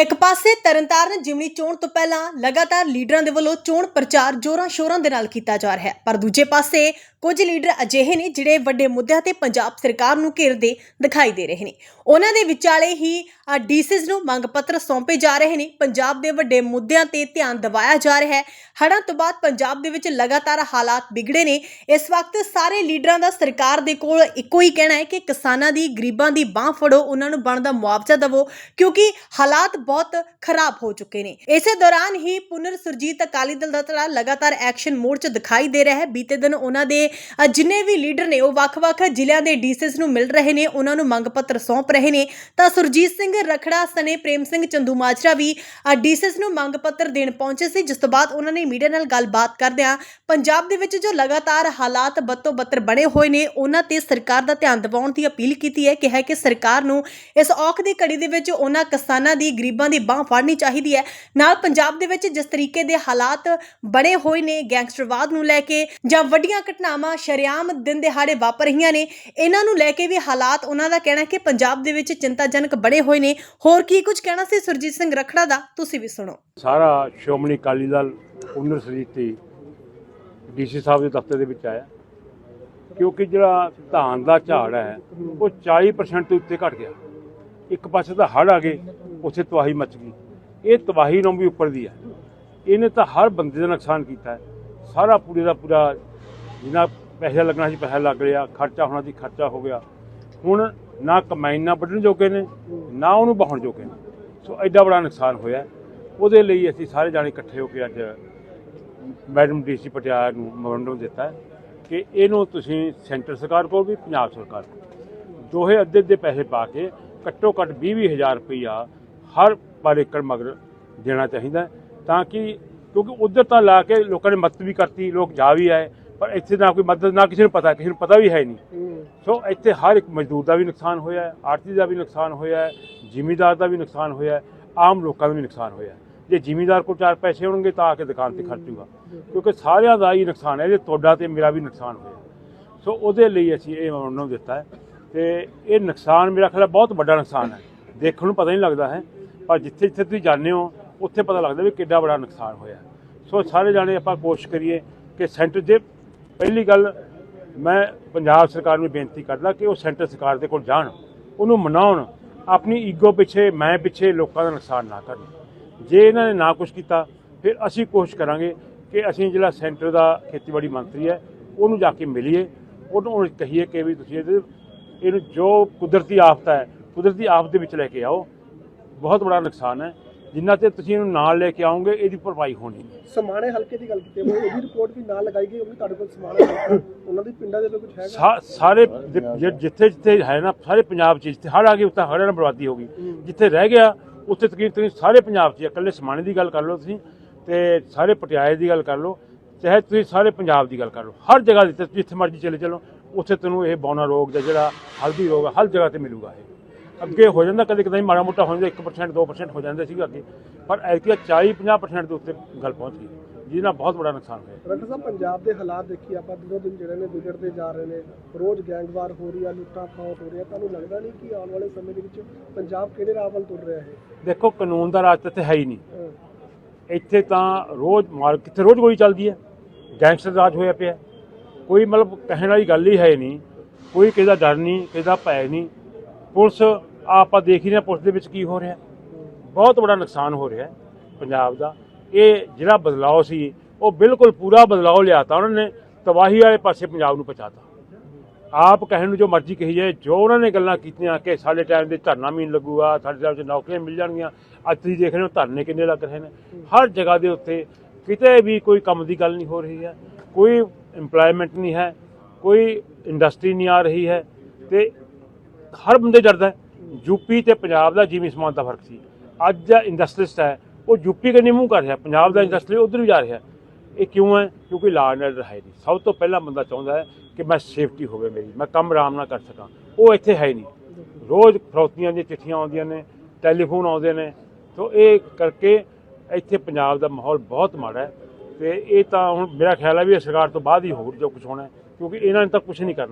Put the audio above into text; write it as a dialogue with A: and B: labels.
A: ਇੱਕ ਪਾਸੇ ਤਰਨਤਾਰਨ ਜਿਮਨੀ ਚੋਣ ਤੋਂ ਪਹਿਲਾਂ ਲਗਾਤਾਰ ਲੀਡਰਾਂ ਦੇ ਵੱਲੋਂ ਚੋਣ ਪ੍ਰਚਾਰ ਜੋਰਾਂ ਸ਼ੋਰਾਂ ਦੇ ਨਾਲ ਕੀਤਾ ਜਾ ਰਿਹਾ ਹੈ, ਪਰ ਦੂਜੇ ਪਾਸੇ ਕੁਝ ਲੀਡਰ ਅਜਿਹੇ ਨੇ ਜਿਹੜੇ ਵੱਡੇ ਮੁੱਦਿਆਂ ਤੇ ਪੰਜਾਬ ਸਰਕਾਰ ਨੂੰ ਘੇਰਦੇ ਦਿਖਾਈ ਦੇ ਰਹੇ ਨੇ। ਉਹਨਾਂ ਦੇ ਵਿਚਾਲੇ ਹੀ ਡੀਸੀਜ਼ ਨੂੰ ਮੰਗ ਪੱਤਰ ਸੌਂਪੇ ਜਾ ਰਹੇ ਨੇ। ਪੰਜਾਬ ਦੇ ਵੱਡੇ ਮੁੱਦਿਆਂ ਤੇ ਧਿਆਨ ਦਿਵਾਇਆ ਜਾ ਰਿਹਾ ਹੈ। ਹੜ੍ਹਾਂ ਤੋਂ ਬਾਅਦ ਪੰਜਾਬ ਦੇ ਵਿੱਚ ਲਗਾਤਾਰ ਹਾਲਾਤ ਵਿਗੜੇ ਨੇ। ਇਸ ਵਕਤ ਸਾਰੇ ਲੀਡਰਾਂ ਦਾ ਸਰਕਾਰ ਦੇ ਕੋਲ ਇੱਕੋ ਹੀ ਕਹਿਣਾ ਹੈ ਕਿ ਕਿਸਾਨਾਂ ਦੀ ਗਰੀਬਾਂ ਦੀ ਬਾਹ ਫੜੋ, ਉਹਨਾਂ ਨੂੰ ਬਣਦਾ ਮੁਆਵਜ਼ਾ ਦਿਵੋ, ਕਿਉਂਕਿ ਹਾਲਾਤ ਬਹੁਤ ਖਰਾਬ ਹੋ ਚੁੱਕੇ ਨੇ। ਇਸੇ ਦੌਰਾਨ ਹੀ ਪੁਨਰ ਸੁਰਜੀਤ ਅਕਾਲੀ ਦਲ ਦਾ ਧੜਾ ਲਗਾਤਾਰ ਐਕਸ਼ਨ ਮੋਡ 'ਚ ਦਿਖਾਈ ਦੇ ਰਿਹਾ ਹੈ। ਬੀਤੇ ਦਿਨ ਉਹਨਾਂ ਦੇ ਜਿੰਨੇ ਵੀ ਲੀਡਰ ਨੇ, ਉਹ ਵੱਖ-ਵੱਖ ਜ਼ਿਲ੍ਹਿਆਂ ਦੇ ਡੀਸੀਸ ਨੂੰ ਮਿਲ ਰਹੇ ਨੇ, ਉਹਨਾਂ ਨੂੰ ਮੰਗ ਪੱਤਰ ਸੌਂਪ ਰਹੇ ਨੇ। ਤਾਂ ਸੁਰਜੀਤ ਸਿੰਘ ਰਖੜਾ, ਸਨੇ ਪ੍ਰੇਮ ਸਿੰਘ ਚੰਦੂ ਮਾਜਰਾ ਵੀ ਡੀਸੀਸ ਨੂੰ ਮੰਗ ਪੱਤਰ ਦੇਣ ਪਹੁੰਚੇ ਸੀ। ਜਿਸ ਤੋਂ ਬਾਅਦ ਉਹਨਾਂ ਨੇ ਮੀਡੀਆ ਨਾਲ ਗੱਲਬਾਤ ਕਰਦਿਆਂ ਪੰਜਾਬ ਦੇ ਵਿੱਚ ਜੋ ਲਗਾਤਾਰ ਹਾਲਾਤ ਬੱਤੋ ਬੱਤਰ ਬਣੇ ਹੋਏ ਨੇ, ਉਹਨਾਂ ਤੇ ਸਰਕਾਰ ਦਾ ਧਿਆਨ ਦਿਵਾਉਣ ਦੀ ਅਪੀਲ ਕੀਤੀ ਹੈ। ਕਿ ਹੈ ਕਿ ਸਰਕਾਰ ਨੂੰ ਇਸ ਔਖ ਦੀ ਘੜੀ ਦੇ ਵਿੱਚ ਉਹਨਾਂ ਕਿਸਾਨਾਂ ਦੀ ਗਰੀਬ ਦੀ ਬਾਹ ਫੜਨੀ ਚਾਹੀਦੀ ਹੈ। ਨਾਲ ਪੰਜਾਬ ਦੇ ਵਿੱਚ ਜਿਸ ਤਰੀਕੇ ਦੇ ਹਾਲਾਤ ਬਣੇ ਹੋਏ ਨੇ ਗੈਂਗਸਟਰਵਾਦ ਨੂੰ ਲੈ ਕੇ ਜਾਂ ਵੱਡੀਆਂ ਘਟਨਾਵਾਂ ਸ਼ਰੇਆਮ ਦਿਨ ਦਿਹਾੜੇ ਵਾਪਰ ਰਹੀਆਂ ਨੇ, ਇਹਨਾਂ ਨੂੰ ਲੈ ਕੇ ਵੀ ਹਾਲਾਤ ਉਹਨਾਂ ਦਾ ਕਹਿਣਾ ਕਿ ਪੰਜਾਬ ਦੇ ਵਿੱਚ ਚਿੰਤਾਜਨਕ ਬਣੇ ਹੋਏ ਨੇ। ਹੋਰ ਕੀ ਕੁਝ ਕਹਿਣਾ ਸੀ ਸੁਰਜੀਤ ਸਿੰਘ ਰਖੜਾ ਦਾ? ਤੁਸੀਂ ਵੀ ਸੁਣੋ।
B: ਸਾਰਾ ਸ਼੍ਰੋਮਣੀ ਅਕਾਲੀ ਦਲ ਉਨਰ ਸਰੀਤੀ ਡੀਸੀ ਸਾਹਿਬ ਦੇ ਦਫ਼ਤਰ ਦੇ ਵਿੱਚ ਆਇਆ। ਕਿਉਂਕਿ ਜਿਹੜਾ ਧਾਨ ਦਾ ਝਾੜ ਹੈ, ਉਹ 40% ਤੋਂ ਉੱਤੇ ਘਟ ਗਿਆ। ਇੱਕ ਪਾਸੇ ਤਾਂ ਹੜ੍ਹ ਆ ਗਏ ਉੱਥੇ ਤਬਾਹੀ ਮਚ ਗਈ। ਇਹ ਤਬਾਹੀ ਨੂੰ ਵੀ ਉੱਪਰ ਦੀ ਹੈ। ਇਹਨੇ ਤਾਂ ਹਰ ਬੰਦੇ ਦਾ ਨੁਕਸਾਨ ਕੀਤਾ ਹੈ। ਸਾਰਾ ਪੂਰੇ ਦਾ ਪੂਰਾ ਜਿੰਨਾ ਪੈਸਾ ਲੱਗਣਾ ਸੀ, ਪੈਸਾ ਲੱਗ ਰਿਹਾ। ਖਰਚਾ ਹੋਣਾ ਸੀ, ਖਰਚਾ ਹੋ ਗਿਆ। ਹੁਣ ਨਾ ਕਮਾਈਨਾ ਵੱਢਣ ਜੋਗੇ ਨੇ, ਨਾ ਉਹਨੂੰ ਬਹਾਉਣ ਜੋਗੇ ਨੇ। ਸੋ ਐਡਾ ਬੜਾ ਨੁਕਸਾਨ ਹੋਇਆ ਉਹਦੇ ਲਈ ਅਸੀਂ ਸਾਰੇ ਜਾਣੇ ਇਕੱਠੇ ਹੋ ਕੇ ਅੱਜ ਮੈਡਮ ਡੀਸੀ ਪਟਿਆਲਾ ਨੂੰ ਮੈਮੋਰੰਡਮ ਦਿੱਤਾ ਕਿ ਇਹਨੂੰ ਤੁਸੀਂ ਸੈਂਟਰ ਸਰਕਾਰ ਕੋਲ ਵੀ, ਪੰਜਾਬ ਸਰਕਾਰ ਕੋਲ ਦੋਹੇ ਅੱਧੇ ਅੱਧੇ ਪੈਸੇ ਪਾ ਕੇ ਘੱਟੋ ਘੱਟ 20 ਹਜ਼ਾਰ ਰੁਪਈਆ ਹਰ ਪਰ ਏਕੜ ਮਗਰ ਦੇਣਾ ਚਾਹੀਦਾ ਤਾਂ ਕਿ ਕਿਉਂਕਿ ਉਧਰ ਤਾਂ ਲਾ ਕੇ ਲੋਕਾਂ ਨੇ ਮਦਦ ਵੀ ਕਰਤੀ ਲੋਕ ਜਾ ਵੀ ਆਏ ਪਰ ਇੱਥੇ ਨਾ ਕੋਈ ਮਦਦ ਨਾ ਕਿਸੇ ਨੂੰ ਪਤਾ ਕਿਸੇ ਨੂੰ ਪਤਾ ਵੀ ਹੈ ਨਹੀਂ। ਸੋ ਇੱਥੇ ਹਰ ਇੱਕ ਮਜ਼ਦੂਰ ਦਾ ਵੀ ਨੁਕਸਾਨ ਹੋਇਆ ਹੈ ਆੜਤੀ ਦਾ ਵੀ ਨੁਕਸਾਨ ਹੋਇਆ ਹੈ ਜ਼ਿਮੀਂਦਾਰ ਦਾ ਵੀ ਨੁਕਸਾਨ ਹੋਇਆ ਹੈ ਆਮ ਲੋਕਾਂ ਦਾ ਵੀ ਨੁਕਸਾਨ ਹੋਇਆ ਜੇ ਜ਼ਿਮੀਂਦਾਰ ਕੋਲ ਚਾਰ ਪੈਸੇ ਹੋਣਗੇ ਤਾਂ ਆ ਕੇ ਦੁਕਾਨ ਤੇ ਖਰਚੂਗਾ ਕਿਉਂਕਿ ਸਾਰਿਆਂ ਦਾ ਹੀ ਨੁਕਸਾਨ ਹੈ ਜੇ ਤੁਹਾਡਾ ਤੇ ਮੇਰਾ ਵੀ ਨੁਕਸਾਨ ਹੋਇਆ ਸੋ ਉਹਦੇ ਲਈ ਅਸੀਂ ਇਹ ਮੈਮੋਰੰਡਮ ਦਿੱਤਾ ਹੈ ਤੇ ਇਹ ਨੁਕਸਾਨ ਮੇਰਾ ਖਿਆਲ ਬਹੁਤ ਵੱਡਾ ਨੁਕਸਾਨ ਹੈ। ਦੇਖਣ ਨੂੰ ਪਤਾ ਨਹੀਂ ਲੱਗਦਾ ਹੈ ਪਰ ਜਿੱਥੇ ਜਿੱਥੇ ਤੁਸੀਂ ਜਾਂਦੇ ਹੋ, ਉੱਥੇ ਪਤਾ ਲੱਗਦਾ ਵੀ ਕਿੱਡਾ ਬੜਾ ਨੁਕਸਾਨ ਹੋਇਆ। ਸੋ ਸਾਰੇ ਜਾਣੇ ਆਪਾਂ ਕੋਸ਼ਿਸ਼ ਕਰੀਏ ਕਿ ਸੈਂਟਰ ਜੇ ਪਹਿਲੀ ਗੱਲ ਮੈਂ ਪੰਜਾਬ ਸਰਕਾਰ ਨੂੰ ਬੇਨਤੀ ਕਰਦਾ ਕਿ ਉਹ ਸੈਂਟਰ ਸਰਕਾਰ ਦੇ ਕੋਲ ਜਾਣ, ਉਹਨੂੰ ਮਨਾਉਣ, ਆਪਣੀ ਈਗੋ ਪਿੱਛੇ, ਮੈਂ ਪਿੱਛੇ ਲੋਕਾਂ ਦਾ ਨੁਕਸਾਨ ਨਾ ਕਰਨ। ਜੇ ਇਹਨਾਂ ਨੇ ਨਾ ਕੁਝ ਕੀਤਾ, ਫਿਰ ਅਸੀਂ ਕੋਸ਼ਿਸ਼ ਕਰਾਂਗੇ ਕਿ ਅਸੀਂ ਜਿਹੜਾ ਸੈਂਟਰ ਦਾ ਖੇਤੀਬਾੜੀ ਮੰਤਰੀ ਹੈ, ਉਹਨੂੰ ਜਾ ਕੇ ਮਿਲੀਏ। ਉਹਨੂੰ ਉਹਨੂੰ ਕਹੀਏ ਕਿ ਵੀ ਤੁਸੀਂ ਇਹਦੇ ਇਹਨੂੰ ਜੋ ਕੁਦਰਤੀ ਆਫਤ ਹੈ, ਕੁਦਰਤੀ ਆਫਤ ਦੇ ਵਿੱਚ ਲੈ ਕੇ ਆਓ। ਬਹੁਤ ਬੜਾ ਨੁਕਸਾਨ ਹੈ। ਜਿੰਨਾ ਤੇ ਤੁਸੀਂ ਇਹਨੂੰ ਨਾਲ ਲੈ ਕੇ ਆਓਗੇ ਇਹਦੀ ਭਰਪਾਈ ਹੋਣੀ ਨਹੀਂ।
C: ਸਮਾਣੇ ਹਲਕੇ ਦੀ ਗੱਲ ਕੀਤੀ ਹੈ। ਉਹ ਵੀ ਰਿਪੋਰਟ ਵੀ ਨਾਲ ਲਗਾਈ ਗਈ ਉਹ ਵੀ ਤੁਹਾਡੇ ਕੋਲ ਸਮਾਣੇ ਉਹਨਾਂ ਦੀ ਪਿੰਡਾਂ ਦੇ ਵਿੱਚ ਕੁਝ ਹੈਗਾ?
B: ਸਾਰੇ ਜਿੱਥੇ ਜਿੱਥੇ ਹੈ ਨਾ ਸਾਰੇ ਪੰਜਾਬ 'ਚ ਜਿੱਥੇ ਹੜ੍ਹ ਆ ਗਏ ਉੱਥੇ ਹੜ੍ਹਾਂ ਨਾਲ ਬਰਬਾਦੀ ਹੋ ਗਈ। ਜਿੱਥੇ ਰਹਿ ਗਿਆ ਉੱਥੇ ਤਕਰੀਬਨ ਸਾਰੇ ਪੰਜਾਬ 'ਚ ਹੀ। ਇਕੱਲੇ ਸਮਾਣੇ ਦੀ ਗੱਲ ਕਰ ਲਓ ਤੁਸੀਂ ਤੇ ਸਾਰੇ ਪਟਿਆਲੇ ਦੀ ਗੱਲ ਕਰ ਲਓ ਚਾਹੇ ਤੁਸੀਂ ਸਾਰੇ ਪੰਜਾਬ ਦੀ ਗੱਲ ਕਰ ਲਓ। ਹਰ ਜਗ੍ਹਾ ਜਿੱਥੇ ਜਿੱਥੇ ਮਰਜ਼ੀ ਚਲੇ ਚਲੋ ਉੱਥੇ ਤੁਹਾਨੂੰ ਇਹ ਬੌਨਾ ਰੋਗ ਜਾਂ ਜਿਹੜਾ ਹਲਦੀ ਰੋਗ ਹਰ ਜਗ੍ਹਾ ਤੇ ਮਿਲੂਗਾ ਇਹ। ਅੱਗੇ ਹੋ ਜਾਂਦਾ ਕਦੇ ਕਦੇ ਮਾੜਾ ਮੋਟਾ ਹੋ ਜਾਂਦਾ 1% 2% ਹੋ ਜਾਂਦਾ ਸੀਗਾ ਅੱਗੇ। ਪਰ ਐਤਕੀ 40 50% ਦੇ ਉੱਤੇ ਗੱਲ ਪਹੁੰਚ ਗਈ ਜਿਹਦੇ ਨਾਲ ਬਹੁਤ ਬੜਾ ਨੁਕਸਾਨ ਹੋਇਆ।
C: ਡਾਕਟਰ ਸਾਹਿਬ ਪੰਜਾਬ ਦੇ ਹਾਲਾਤ ਦੇਖੀ ਆਪਾਂ ਦਿਨੋਂ ਦਿਨ ਜਿਹੜੇ ਨੇ ਵਿਗੜਦੇ ਜਾ ਰਹੇ ਨੇ ਰੋਜ਼ ਗੈਂਗਵਾਰ ਹੋ ਰਹੀ ਆ ਲੁੱਟਾਂ ਖੋਹ ਹੋ ਰਹੀ ਆ ਤੁਹਾਨੂੰ ਲੱਗਦਾ ਨਹੀਂ ਕਿ ਆਉਣ ਵਾਲੇ ਸਮੇਂ ਦੇ ਵਿੱਚ ਪੰਜਾਬ ਕਿਹੜੇ ਰਾਹ ਵੱਲ ਤੁਰ ਰਿਹਾ ਹੈ
B: ਦੇਖੋ ਕਾਨੂੰਨ ਦਾ ਰਾਜ ਤਾਂ ਇੱਥੇ ਹੈ ਹੀ ਨਹੀਂ। ਇੱਥੇ ਤਾਂ ਰੋਜ਼ ਮਾਰ ਕਿੱਥੇ ਰੋਜ਼ ਗੋਲੀ ਚੱਲਦੀ ਹੈ? ਗੈਂਗਸਟਰ ਰਾਜ ਹੋਇਆ ਪਿਆ। ਕੋਈ ਮਤਲਬ ਕਹਿਣ ਵਾਲੀ ਗੱਲ ਹੀ ਹੈ ਨਹੀਂ ਕੋਈ ਕਿਸੇ ਦਾ ਡਰ ਨਹੀਂ ਕਿਸੇ ਦਾ ਭੈ ਨਹੀਂ। ਪੁਲਿਸ ਆਪਾਂ ਦੇਖ ਹੀ ਰਹੇ ਪੁਲਿਸ ਦੇ ਵਿੱਚ ਕੀ ਹੋ ਰਿਹਾ ਬਹੁਤ ਬੜਾ ਨੁਕਸਾਨ ਹੋ ਰਿਹਾ ਪੰਜਾਬ ਦਾ। ਇਹ ਜਿਹੜਾ ਬਦਲਾਅ ਸੀ, ਉਹ ਬਿਲਕੁਲ ਪੂਰਾ ਬਦਲਾਅ ਲਿਆਤਾ ਉਹਨਾਂ ਨੇ, ਤਬਾਹੀ ਵਾਲੇ ਪਾਸੇ ਪੰਜਾਬ ਨੂੰ ਪਹੁੰਚਾਤਾ। ਆਪ ਕਹਿਣ ਨੂੰ ਜੋ ਮਰਜ਼ੀ ਕਹੀ ਜਾਏ, ਜੋ ਉਹਨਾਂ ਨੇ ਗੱਲਾਂ ਕੀਤੀਆਂ ਕਿ ਸਾਡੇ ਟਾਈਮ ਦੇ ਧਰਨਾ ਮੀਨ ਲੱਗੂਗਾ, ਸਾਡੇ ਟਾਈਮ 'ਚ ਨੌਕਰੀਆਂ ਮਿਲ ਜਾਣਗੀਆਂ, ਅੱਜ ਤੁਸੀਂ ਦੇਖ ਰਹੇ ਹੋ ਧਰਨੇ ਕਿੰਨੇ ਲੱਗ ਰਹੇ ਨੇ। ਹਰ ਜਗ੍ਹਾ ਦੇ ਉੱਤੇ ਕਿਤੇ ਵੀ ਕੋਈ ਕੰਮ ਦੀ ਗੱਲ ਨਹੀਂ ਹੋ ਰਹੀ ਹੈ, ਕੋਈ ਏਮਪਲੋਇਮੈਂਟ ਨਹੀਂ ਹੈ, ਕੋਈ ਇੰਡਸਟਰੀ ਨਹੀਂ ਆ ਰਹੀ ਹੈ ਤੇ ਹਰ ਬੰਦੇ ਡਰਦਾ ਹੈ। ਯੂਪੀ ਤੇ ਪੰਜਾਬ ਦਾ ਜਿਵੇਂ ਸਮਾਨ ਦਾ ਫ਼ਰਕ ਸੀ। ਅੱਜ ਦਾ ਇੰਡਸਟਰੀਸਟ ਹੈ, ਉਹ ਯੂਪੀ ਕਨੀ ਮੂੰਹ ਕਰ ਰਿਹਾ, ਪੰਜਾਬ ਦਾ ਇੰਡਸਟਰੀ ਉਧਰ ਵੀ ਜਾ ਰਿਹਾ। ਇਹ ਕਿਉਂ ਹੈ? ਕਿਉਂਕਿ ਲਾਅ ਐਂਡ ਆਰਡਰ ਹੈ ਨਹੀਂ ਸਭ ਤੋਂ ਪਹਿਲਾਂ ਬੰਦਾ ਚਾਹੁੰਦਾ ਹੈ ਕਿ ਮੈਂ ਸੇਫਟੀ ਹੋਵੇ ਮੇਰੀ, ਮੈਂ ਕੰਮ ਆਰਾਮ ਨਾਲ ਕਰ ਸਕਾਂ। ਉਹ ਇੱਥੇ ਹੈ ਹੀ ਨਹੀਂ। ਰੋਜ਼ ਫਰੌਤੀਆਂ ਦੀਆਂ ਚਿੱਠੀਆਂ ਆਉਂਦੀਆਂ ਨੇ ਟੈਲੀਫੋਨ ਆਉਂਦੇ ਨੇ। ਤੋਂ ਇਹ ਕਰਕੇ ਇੱਥੇ ਪੰਜਾਬ ਦਾ ਮਾਹੌਲ ਬਹੁਤ ਮਾੜਾ ਹੈ। ਤੇ ਇਹ ਤਾਂ ਹੁਣ ਮੇਰਾ ਖਿਆਲ ਹੈ ਵੀ ਇਹ ਸਰਕਾਰ ਤੋਂ ਬਾਅਦ ਹੀ ਹੋਰ ਜੋ ਕੁਝ ਹੋਣਾ ਕਿਉਂਕਿ ਇਹਨਾਂ ਨੇ ਤਾਂ ਕੁਝ ਨਹੀਂ ਕਰਨਾ।